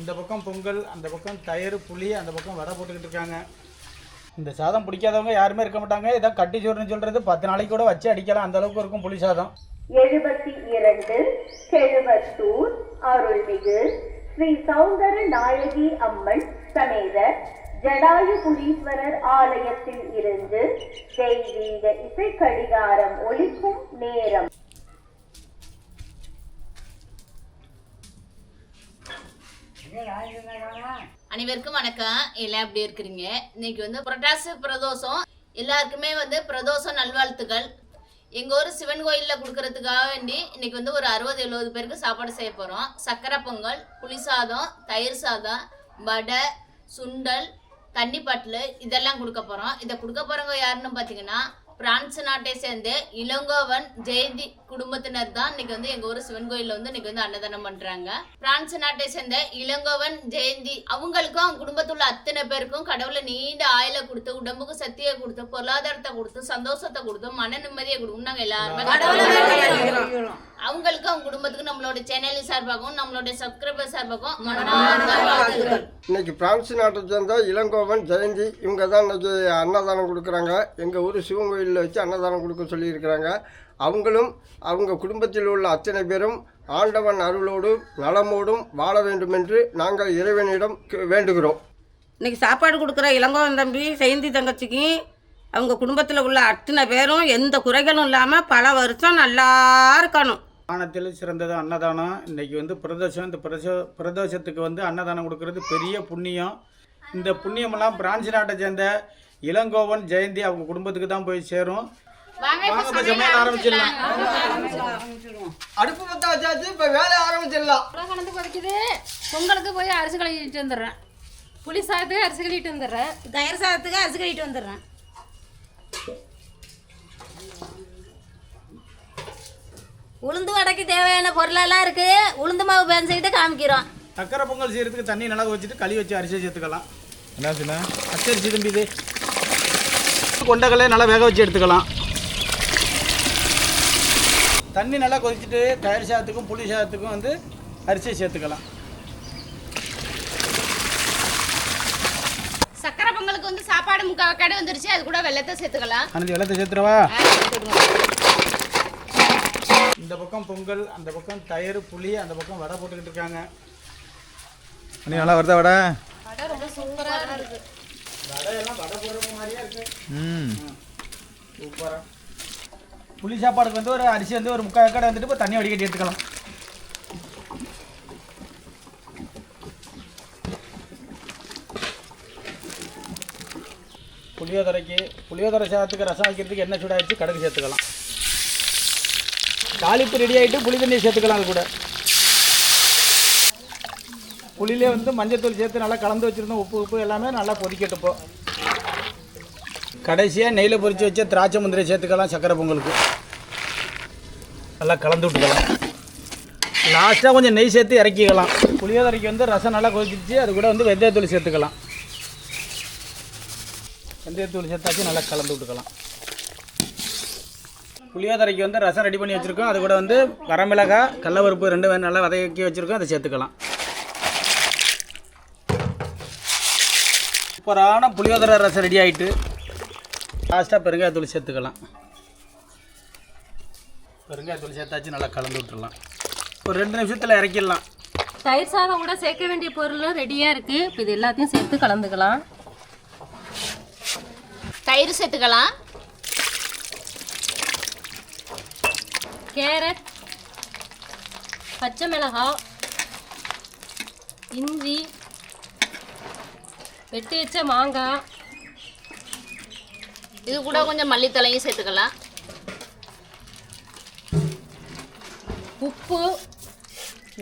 இந்த பக்கம் பொங்கல் அந்த பக்கம் தயிர் புளி அந்த பக்கம் வடை போட்டுக்கிட்டு இருக்காங்க. இந்த சாதம் பிடிக்காதவங்க யாருமே இருக்க மாட்டாங்க. ஏதோ கட்டி சோறுன்னு சொல்கிறது பத்து நாளைக்கு கூட வச்சு அடிக்கலாம். அந்த அளவுக்கு இருக்கும் புளி சாதம். எழுபத்தி இரண்டு கெழுவத்தூர் அருள்மிகு ஸ்ரீ சௌந்தர நாயகி அம்மன் சமேத ஜடாயுபுரீஸ்வரர் ஆலயத்தில் இருந்து தெய்வீக இசை கடிகாரம் ஒலிக்கும் நேரம். அனைவருக்கும் வணக்கம். எல்லாம் எப்படி இருக்கிறீங்க? இன்னைக்கு வந்து புரட்டாசி பிரதோஷம். எல்லாருக்குமே வந்து பிரதோஷம் நல்வாழ்த்துக்கள். எங்கள் ஊர் சிவன் கோயிலில் கொடுக்கறதுக்காக வேண்டி இன்னைக்கு வந்து ஒரு அறுபது எழுபது பேருக்கு சாப்பாடு செய்ய போகிறோம் சக்கரை பொங்கல் புளி சாதம் தயிர் சாதம் வடை சுண்டல் தண்ணி பாட்டில் இதெல்லாம் கொடுக்க போகிறோம் இதை கொடுக்க போகிறவங்க யாருன்னு பார்த்தீங்கன்னா பிரான்ஸ் நாட்டை சேர்ந்த இளங்கோவன் ஜெயந்தி குடும்பத்தினர் தான் இன்னைக்கு வந்து எங்க ஊர் சிவன் கோயில்ல வந்து இன்னைக்கு வந்து அன்னதானம் பண்றாங்க. பிரான்ஸ் நாட்டை சேர்ந்த இளங்கோவன் ஜெயந்தி அவங்களுக்கும் அவங்க குடும்பத்துல உள்ள அத்தனை பேருக்கும் கடவுளை நீண்ட ஆயுள கொடுத்து உடம்புக்கு சக்தியை கொடுத்து பொருளாதாரத்தை கொடுத்து சந்தோஷத்தை கொடுத்து மன நிம்மதியை கொடுக்கும் நாங்க எல்லாருமே. அவங்களுக்கும் அவங்க குடும்பத்துக்கும் நம்மளோட சேனல் சார்பாகவும் நம்மளோட சப்ஸ்கிரைபர் சார்பாகவும் இன்னைக்கு பிரான்ஸ் நாட்டை சேர்ந்த இளங்கோவன் ஜெயந்தி இவங்க தான் இன்னைக்கு அன்னதானம் கொடுக்குறாங்க. எங்கள் ஊர் சிவன் கோயிலில் வச்சு அன்னதானம் கொடுக்க சொல்லியிருக்கிறாங்க. அவங்களும் அவங்க குடும்பத்தில் உள்ள அத்தனை பேரும் ஆண்டவன் அருளோடும் நலமோடும் வாழ வேண்டும் என்று நாங்கள் இறைவனிடம் கே- வேண்டுகிறோம். இன்னைக்கு சாப்பாடு கொடுக்குற இளங்கோவன் தம்பி செய்தி தங்கச்சிக்கு அவங்க குடும்பத்தில் உள்ள அத்தனை பேரும் எந்த குறைகளும் இல்லாமல் பல வருஷம் நல்லா இருக்கணும். தானத்தில் சிறந்தது அன்னதானம். இன்னைக்கு வந்து பிரதோஷம். இந்த பிரதோஷ பிரதோஷத்துக்கு வந்து அன்னதானம் கொடுக்கறது பெரிய புண்ணியம். இந்த புண்ணியமெல்லாம் பிரான்ஸ் நாட்டை சேர்ந்த இளங்கோவன் ஜெயந்தி அவங்க குடும்பத்துக்கு தான் போய் சேரும். அடுப்பு பற்ற வச்சாச்சு இப்போ வேலையை ஆரம்பிச்சிடலாம். கலந்து கொதிக்குது பொங்கலுக்கு போய் அரிசி கழுவிட்டு வந்துடுறேன். புளி சாதத்துக்கு அரிசி கழுவிட்டு வந்துடுறேன். தயிர் சாதத்துக்கு அரிசி கழிட்டு வந்துடுறேன். உளுந்து வடைக்கு தேவையான பொருளெல்லாம் இருக்கு. உளுந்து மாவு பேஞ்சுக்கிட்டு காமிக்கிறோம். சக்கரை பொங்கல் செய்யறதுக்கு தண்ணி நல்லா வச்சுட்டு களி வச்சு அரிசி சேர்த்துக்கலாம். என்ன சொன்ன? பச்சரிசி தம்பி இது. கொண்டக்கல்லையே நல்லா வேக வச்சு எடுத்துக்கலாம். தண்ணி நல்லா கொதிச்சுட்டு தயிர் சாதத்துக்கும் புளி சாதத்துக்கும் வந்து அரிசியை சேர்த்துக்கலாம். சக்கரை பொங்கலுக்கு வந்து சாப்பாடு முக்கால் கடை வந்துருச்சு. அது கூட வெள்ளத்தை சேர்த்துக்கலாம். அனந்தி வெள்ளத்தை சேர்த்துறவா இந்த பக்கம் பொங்கல் அந்த பக்கம் தயிர் புளி அந்த பக்கம் வடை போட்டுக்கிட்டு இருக்காங்க. அண்ணி நல்லா வருதா வடை? வடை போடுற மாதிரியே இருக்கு. ம். சூப்பரா. புளி சாப்பாடுக்கு வந்து ஒரு அரிசி வந்து ஒரு முக்கால் கடை வந்துட்டு இப்போ தண்ணி வடிகட்டி எடுத்துக்கலாம். புளியோதரைக்கு புளியோதரை சாதத்துக்கு ரசம் வைக்கிறதுக்கு எண்ணெய் சூடாகிடுச்சு கடுகு சேர்த்துக்கலாம். தாளிப்பு ரெடி ஆகிட்டு புளி தண்ணியை சேர்த்துக்கலாம் அது கூட. புளியிலே வந்து மஞ்சத்தூள் சேர்த்து நல்லா கலந்து வச்சுருந்தோம். உப்பு உப்பு எல்லாமே நல்லா கொதிக்கட்டுப்போ கடைசியாக நெய்யில் பொறிச்சு வச்ச திராட்சை முந்திரி சேர்த்துக்கலாம் சக்கரை பொங்கலுக்கு. நல்லா கலந்து விட்டுக்கலாம். லாஸ்ட்டாக கொஞ்சம் நெய் சேர்த்து இறக்கிக்கலாம். புளியோதரைக்கு வந்து ரசம் நல்லா கொதிச்சு அது கூட வந்து வெந்தயத்தூள் சேர்த்துக்கலாம். வெந்தயத்தூள் சேர்த்தாச்சு நல்லா கலந்து விட்டுக்கலாம். புளியோதரைக்கு வந்து ரசம் ரெடி பண்ணி வச்சுருக்கோம். அது கூட வந்து வரமிளகாய் கடலப்பருப்பு ரெண்டு வே- நல்லா வதக்கி வச்சுருக்கோம். அதை சேர்த்துக்கலாம். சூப்பரான புளியோதரை ரசம் ரெடி ஆகிட்டு லாஸ்ட்டாக பெருங்காயத்தூள் சேர்த்துக்கலாம். பெருங்காயத்தூள் சேர்த்தாச்சு நல்லா கலந்து விட்டுறலாம் ஒரு ரெண்டு நிமிஷத்தில் இறக்கிடலாம். தயிர் சாதம் கூட சேர்க்க வேண்டிய பொருள் ரெடியாக இருக்குது இப்போ இது எல்லாத்தையும் சேர்த்து கலந்துக்கலாம். தயிர் சேர்த்துக்கலாம். கேரட் பச்சை மிளகாய் இஞ்சி வெட்டி வச்ச மாங்காய். இது கூட கொஞ்சம் மல்லித்தலையும் சேர்த்துக்கலாம். உப்பு.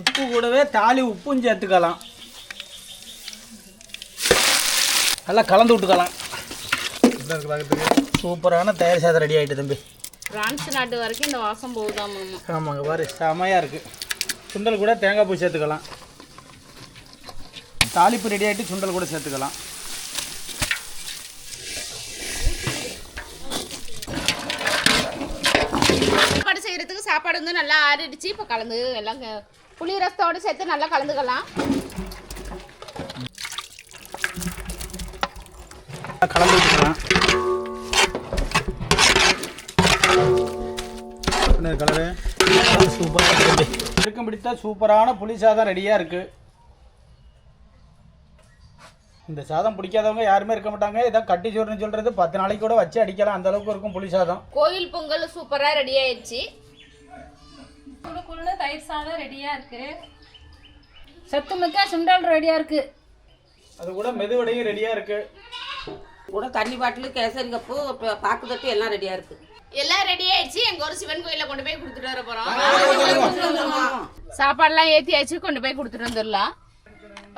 உப்பு கூடவே தாலி உப்பும் சேர்த்துக்கலாம். நல்லா கலந்து விட்டுக்கலாம். சூப்பரான தயார் சாதம் ரெடி ஆகிட்டு தம்பி. பிரான்ஸ் நாட்டு வரைக்கும் இந்த வாசம் போகுதாம் ஆமாங்க பாரு செமையாக இருக்குது சுண்டல் கூட தேங்காய் பூ சேர்த்துக்கலாம். தாளிப்பு ரெடி ஆகிட்டு சுண்டல் கூட சேர்த்துக்கலாம். சாப்பாடு செய்யறதுக்கு சாப்பாடு வந்து நல்லா ஆறிடுச்சு. இப்போ கலந்து எல்லாம் புளி ரசத்தோடு சேர்த்து நல்லா கலந்துக்கலாம். இருக்கும் பிடித்த சூப்பரான புளி சாதம் ரெடியாக இருக்குது இந்த சாதம் பிடிக்காதவங்க யாருமே இருக்க மாட்டாங்க. இதான் கட்டி சோறுன்னு சொல்கிறது பத்து நாளைக்கு கூட வச்சு அடிக்கலாம். அந்த அளவுக்கு இருக்கும் புளி சாதம். கோயில் பொங்கல் சூப்பரா ரெடி ஆயிடுச்சு தயிர் சாதம் ரெடியாக இருக்கு. சத்து மிக்க சுண்டல் ரெடியாக இருக்கு. அது கூட மெதுவடையும் ரெடியாக இருக்குது கூட தண்ணி பாட்டில் கேசரி கப்பு பாக்கு தட்டு எல்லாம் ரெடியாக இருக்குது எல்லாம் ரெடி ஆயிடுச்சு. எங்க ஒரு சிவன் கோயில கொண்டு போய் கொடுத்துட்டு வர போறோம். சாப்பாடுலாம் ஏத்தியாச்சு கொண்டு போய் கொடுத்துட்டு வந்துடலாம்.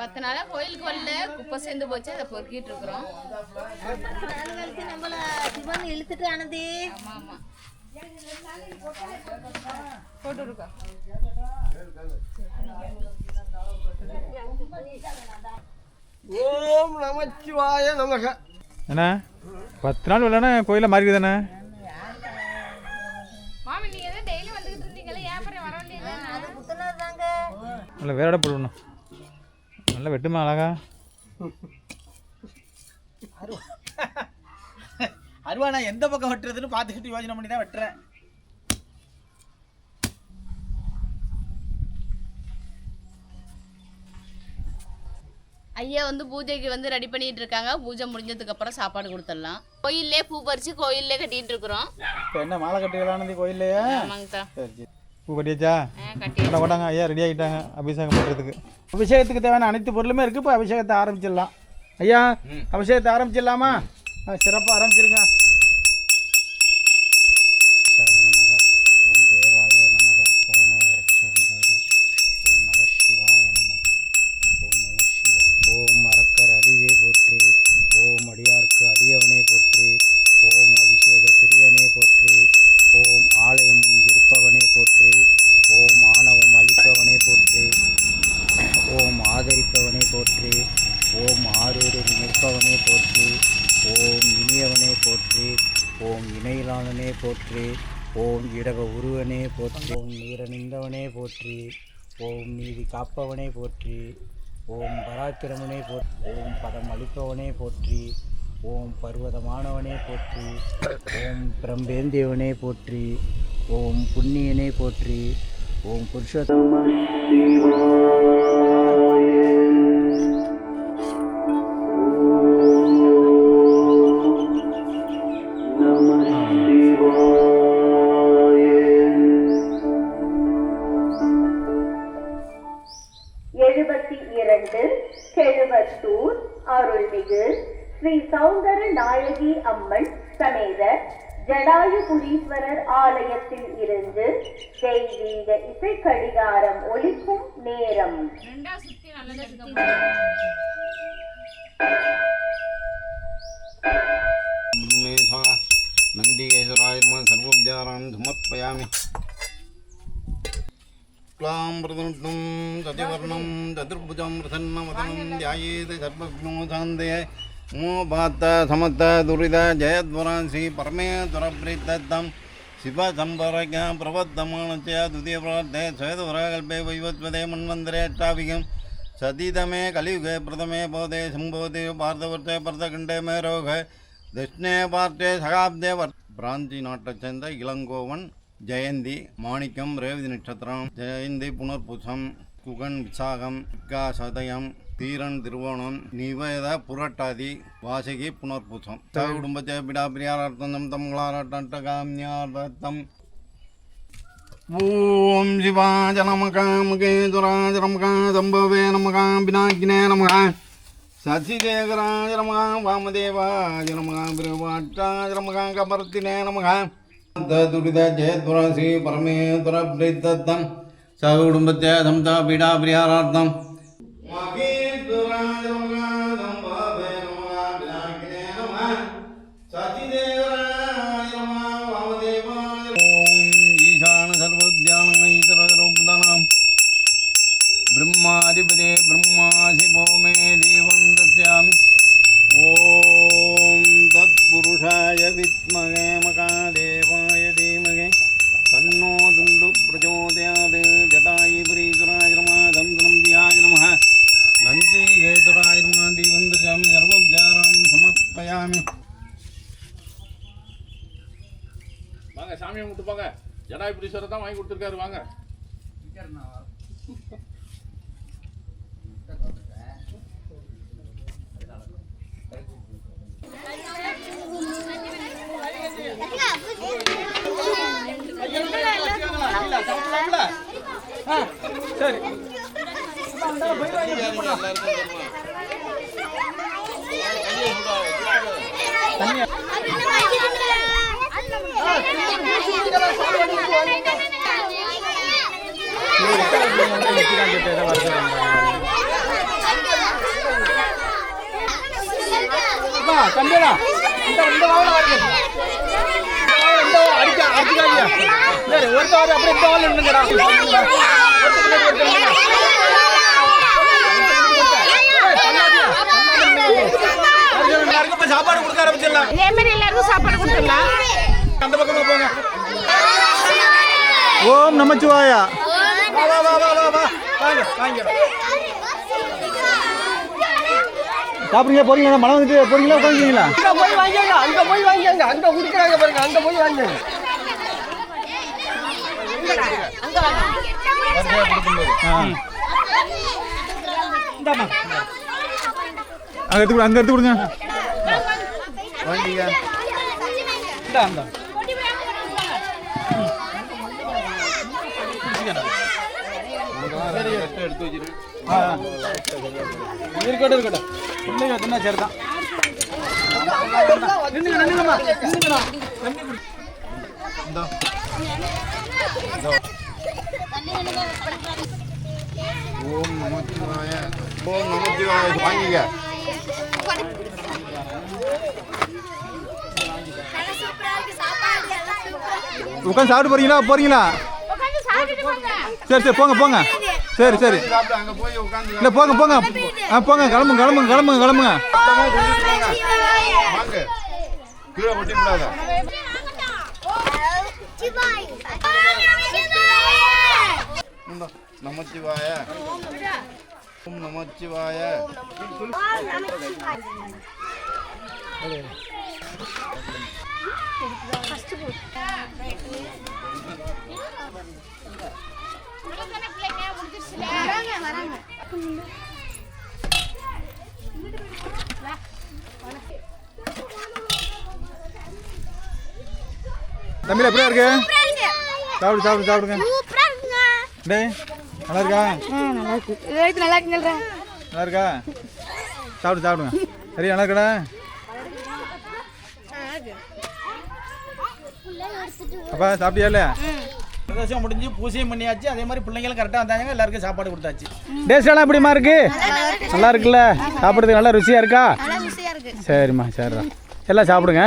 பத்து நாளா கோயிலுக்கு வரல. குப்பை சேர்ந்து போச்சு அதை பொறுக்கிட்டு இருக்கிறோம். நம்மள சிவன் இழுத்துட்டு ஆனது ஆமா ஓம் நமச்சிவாய நமக. என்ன? பத்து நாள் இல்லைன்னா கோயிலில் மாறி தானே நல்லா வேற போடணும். நல்லா வெட்டுமா அழகா? அருவா நான் எந்த பக்கம் வெட்டுறதுன்னு பார்த்துக்கிட்டு யோசனை பண்ணி தான் வெட்டுறேன். ஐயா வந்து பூஜைக்கு வந்து ரெடி பண்ணிட்டு இருக்காங்க. பூஜை முடிஞ்சதுக்கு அப்புறம் சாப்பாடு கொடுத்துடலாம். கோயில்லே பூ பறிச்சு கோயில்லே கட்டிட்டு இருக்கிறோம். இப்போ என்ன மாலை கட்டிக்கலானது கோயில்லையா? ஆமாங்கத்தா சரி. பூ கட்டியாச்சா? நல்லா போட்டாங்க ஐயா ரெடி ஆகிட்டாங்க அபிஷேகம் பண்ணுறதுக்கு அபிஷேகத்துக்கு தேவையான அனைத்து பொருளுமே இருக்குது இப்போ அபிஷேகத்தை ஆரம்பிச்சிடலாம். ஐயா அபிஷேகத்தை ஆரம்பிச்சிடலாமா? சிறப்பாக ஆரம்பிச்சிருங்க. போற்றி ஓம் ஆரூரில் நிற்பவனே போற்றி ஓம் இனியவனே போற்றி ஓம் இணையிலானனே போற்றி ஓம் இடக உருவனே போற்றி ஓம் நீரணிந்தவனே போற்றி ஓம் நீதி காப்பவனே போற்றி ஓம் பராக்கிரமனே போற்றி ஓம் பதம் அளிப்பவனே போற்றி ஓம் பர்வதமானவனே போற்றி ஓம் பிரம்பேந்தியவனே போற்றி ஓம் புண்ணியனே போற்றி ஓம் புருஷோத்தமனே ஆலயத்தில் இருந்து தெய்வீக இசை கடிகாரம் ஒலிக்கும் நேரம் ரெண்டா சுத்தி நல்லது நந்திகேஸ்வராய சர்வோபச்சாரான் சமர்ப்பயாமி क्लाम्रदुष्टं दधिवर्णं चतुर्भुजं प्रसन्नवदनं ध्यायेत् सर्वज्ञोशान्ते मो भात समस्त दुरित जयद्वरांसि परमेश्वरप्रीतद्धं சிவசம்பரகம் பிரபத்தமானச்சயா துதிய பிரார்த்தே சுவேதபுராகல்பே வைவத்வதே மன்வந்தரேஷ்டாபிகம் சதிதமே கலியுகே பிரதமே போதே சம்போதே பார்த்தவர்த்தே பரதகண்டே மேரோக. தஷ்ணே பார்த்தே சகாப்தே வர் பிராந்தி நாட்டைச் சேர்ந்த இளங்கோவன் ஜெயந்தி மாணிக்கம் ரேவதி நட்சத்திரம். ஜெயந்தி புனர்பூசம் குகன் விசாகம் சதயம் தீரன் திருவோணம் நிவேத புரட்டாதி வாசகி புனர்பூசம். குடும்பத்தை பிடா பிரியாரார்த்தம் தம்களாராட்டகாமியார்த்தம் ஓம் சிவாஜ நமகா முகேதுராஜ நமகா சம்பவே நமகா பினாக்கினே நமகா. சசிசேகராஜ நமகா வாமதேவாஜ நமகா பிரபாட்டாஜ நமகா கபர்த்தினே நமகா. துரித ஜெயத்வராசி பரமேதுர பிரித்தம் சகுடும்பத்தை சம்தா பீடா பிரியாரார்த்தம் சாமி. வாங்க சாமியை விட்டு போங்க. ஜடாபுரீஸ்வரர் தான் வாங்கி கொடுத்துருக்காரு வாங்க. சரி. போயிடுவாங்க தம்பிடா இந்த இந்த வாரம் வருது இந்த வாரம் அடிக்க அடிக்காதீங்க சரி அப்படியே இந்த வாரம் நின்னுங்கடா எல்லாருக்கும் இப்ப சாப்பாடு ஆரம்பிச்சிடலாம் இதே மாதிரி எல்லாருக்கும் சாப்பாடு கொடுத்துடலாம். அந்த பக்கமா போங்க. ஓம் நமச்சிவாயா. வா வா வா வா வா வா. வாங்க வாங்க. சாப்பிடுங்க போறீங்களா? மழை வந்துட்டு போறீங்களா உட்காந்துங்களா அங்கே போய் வாங்கிங்க அங்கே போய் வாங்கிங்க அங்கே கொடுக்குறாங்க பாருங்க அங்கே போய் வாங்கிங்க அங்கே எடுத்து அங்கே எடுத்து கொடுங்க. வாங்கிங்க இந்தா இந்தா. இருக்கட்டும் இருக்கட்டும். பிள்ளைங்க வச்சுன்னா சரி தான் நின்னுங்க நின்னுங்கம்மா நின்னுங்கண்ணா தண்ணி குடி இந்தா. ஓம் நமச்சிவாய. ஓம் நமச்சிவாய. வாங்கிக்க. உட்காந்து சாப்பிட்டு போறீங்களா? போறீங்களா? சரி சரி போங்க போங்க. சரி சரி. இல்லை போங்க போங்க. ஆ போங்க கிளம்புங்க கிளம்புங்க கிளம்புங்க கிளம்புங்க. வாங்க. கீழே ஓம் நமச்சிவாய தம்பியில் எப்படியா இருக்கு? சாப்பிடு சாப்பிடு சாப்பிடுங்க. டேய் நல்லா இருக்கா? நல்லா இருக்கா சாப்பிடு சாப்பிடுங்க சரி நல்லா இருக்கடா அப்பா சாப்பிட்டியா பிரதோஷம் முடிஞ்சு பூஜையும் பண்ணியாச்சு. அதே மாதிரி பிள்ளைங்களும் கரெக்டாக வந்தாங்க. எல்லாருக்கும் சாப்பாடு கொடுத்தாச்சு. டேஸ்டெல்லாம் எப்படிமா இருக்கு? நல்லா இருக்குல்ல? சாப்பிட்றதுக்கு நல்லா ருசியாக இருக்கா? சரிம்மா சரிடா. எல்லாம் சாப்பிடுங்க.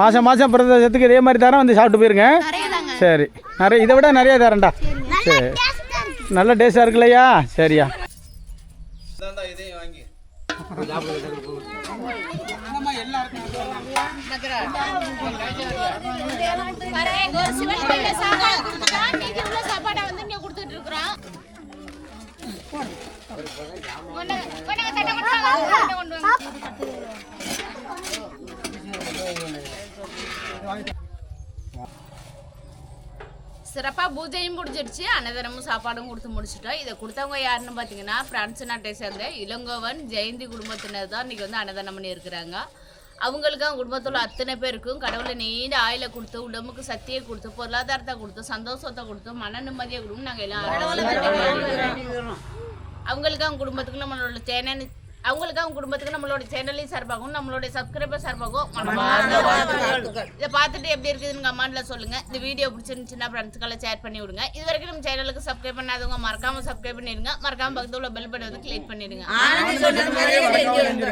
மாதம் மாதம் பிரதோஷத்துக்கு இதே மாதிரி தரம் வந்து சாப்பிட்டு போயிருங்க. சரி. நிறைய இதை விட நிறைய தரேன்டா. சரி. நல்ல டேஸ்டாக இருக்குல்லையா சரியா இதையும் வாங்கி ஒரு சிவன் கோயில்ல சாப்பாடு வந்து இங்க கொடுத்துட்டு இருக்கிறோம் கொண்டு கொண்டு தட்டை கொண்டு வாங்க, தட்டை கொண்டு வாங்க. சிறப்பாக பூஜையும் முடிஞ்சிடுச்சு அன்னதானமும் சாப்பாடும் கொடுத்து முடிச்சிட்டோம் இதை கொடுத்தவங்க யாருன்னு பார்த்தீங்கன்னா பிரான்ஸ் நாட்டை சேர்ந்த இளங்கோவன் ஜெயந்தி குடும்பத்தினர் தான் இன்றைக்கி வந்து அன்னதானம் பண்ணியிருக்கிறாங்க அவங்களுக்கு அவங்க குடும்பத்தில் அத்தனை பேருக்கும் கடவுளை நீண்ட ஆயில கொடுத்து உடம்புக்கு சக்தியை கொடுத்து பொருளாதாரத்தை கொடுத்து சந்தோஷத்தை கொடுத்து மன நிம்மதியை கொடுத்து நாங்கள் எல்லாம் அவங்களுக்கு அவங்க குடும்பத்துக்கு நம்மளோட சேனல் அவங்களுக்கு அவங்க குடும்பத்துக்கு நம்மளோட சேனலையும் சார்பாகவும் நம்மளோட சப்ஸ்கிரைபர் சார்பாகவும். இதை பார்த்துட்டு எப்படி இருக்குதுன்னு கமெண்ட்ல சொல்லுங்க. இந்த வீடியோ பிடிச்சிருந்துச்சுன்னா ஃப்ரெண்ட்ஸ்க்கெல்லாம் ஷேர் பண்ணி விடுங்க. இது வரைக்கும் நம்ம சேனலுக்கு சப்ஸ்கிரைப் பண்ணாதவங்க மறக்காம சப்ஸ்கிரைப் பண்ணிடுங்க. மறக்காம பக்கத்துல உள்ள பெல் பட்டன் வந்து கிளிக் பண்ணிடுங்க.